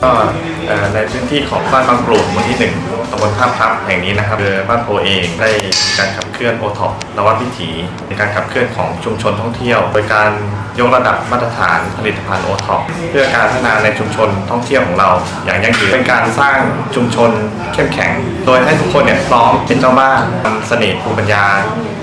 啊。 ในพื้นที่ของบ้านบางกลุ่มหมู่ที่หนึ่งตำบลท่าพระแห่งนี้นะครับคือบ้านโพเองได้มีการขับเคลื่อนโอท็อปนวัตวิถี ในการขับเคลื่อนของชุมชนท่องเที่ยว โดยการยกระดับมาตรฐานผลิตภัณฑ์โอท็อปเพื่อการพัฒนาในชุมชนท่องเที่ยวของเรา อย่างยั่งยืนเป็นการสร้างชุมชนเข้มแข็ง โดยให้ทุกคนเนี่ยพร้อมเป็นเจ้าบ้านนำเสน่ห์ภูมิปัญญา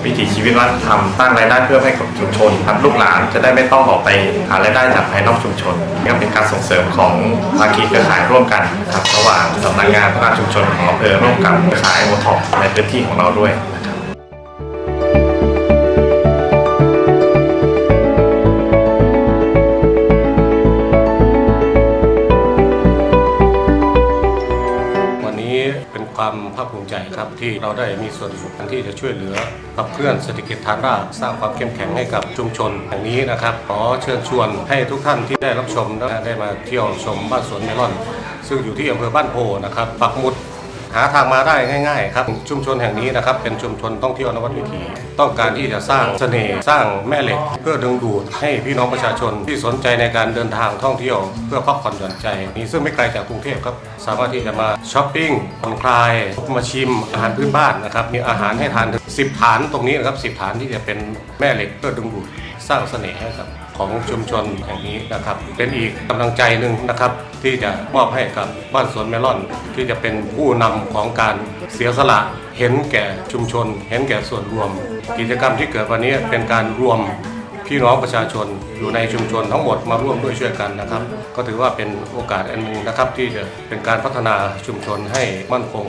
วิถีชีวิตวัฒนธรรมสร้างรายได้เพิ่มให้กับชุมชนครับลูกหลานจะได้ไม่ต้องออกไปหารายได้จากภายนอกชุมชนนี่ก็เป็นการส่งเสริมของภาคีเครือข่ายร่วมกันครับระหว่างสำนักงานพัฒนาชุมชนของอำเภอร่วมกับเครือข่ายโอท็อปในพื้นที่ของเราด้วยนะครับวันนี้เป็นความภาคภูมิใจครับที่เราได้มีส่วนร่วมที่จะช่วยเหลือขับเคลื่อนเศรษฐกิจฐานรากสร้างความเข้มแข็งให้กับชุมชนแห่งนี้นะครับขอเชิญชวนให้ทุกท่านที่ได้รับชมและได้มาเที่ยวชมบ้านสวนเมลอน ซึ่งอยู่ที่อำเภอบ้านโพนะครับปักหมุดหาทางมาได้ง่าย ๆ ครับ ชุมชนแห่งนี้นะครับ เป็นชุมชนท่องเที่ยวนวัดวิถี ต้องการที่จะสร้างเสน่ห์สร้างแม่เหล็ก เพื่อดึงดูดให้พี่น้องประชาชนที่สนใจในการเดินทางท่องเที่ยว เพื่อพักผ่อนหย่อนใจนี่ซึ่งไม่ไกลจากกรุงเทพครับ สามารถที่จะมาช้อปปิ้งผ่อนคลาย มาชิมอาหารพื้นบ้านนะครับมีอาหารให้ทานถึง10 ฐานตรงนี้นะครับ10 ฐานที่จะเป็นแม่เหล็กเพื่อดึงดูดสร้างเสน่ห์ให้กับของชุมชนแห่งนี้นะครับ เป็นอีกกำลังใจหนึ่งนะครับ ที่จะมอบให้กับบ้านสวนเมลอน ที่จะเป็นผู้นำของการเสียสละเห็นแก่ชุมชน เห็นแก่ส่วนรวม กิจกรรมที่เกิดวันนี้เป็นการรวมพี่น้องประชาชนอยู่ในชุมชนทั้งหมดมาร่วมด้วยช่วยกันนะครับ ก็ถือว่าเป็นโอกาสอันนึ่งนะครับ ที่จะเป็นการพัฒนาชุมชนให้มั่นคง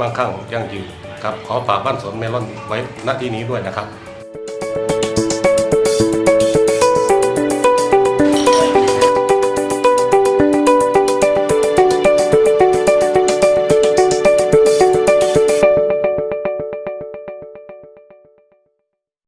มั่งคั่งยั่งยืนครับขอฝากบ้านสวนเมลอนไว้ณที่นี้ด้วยนะครับ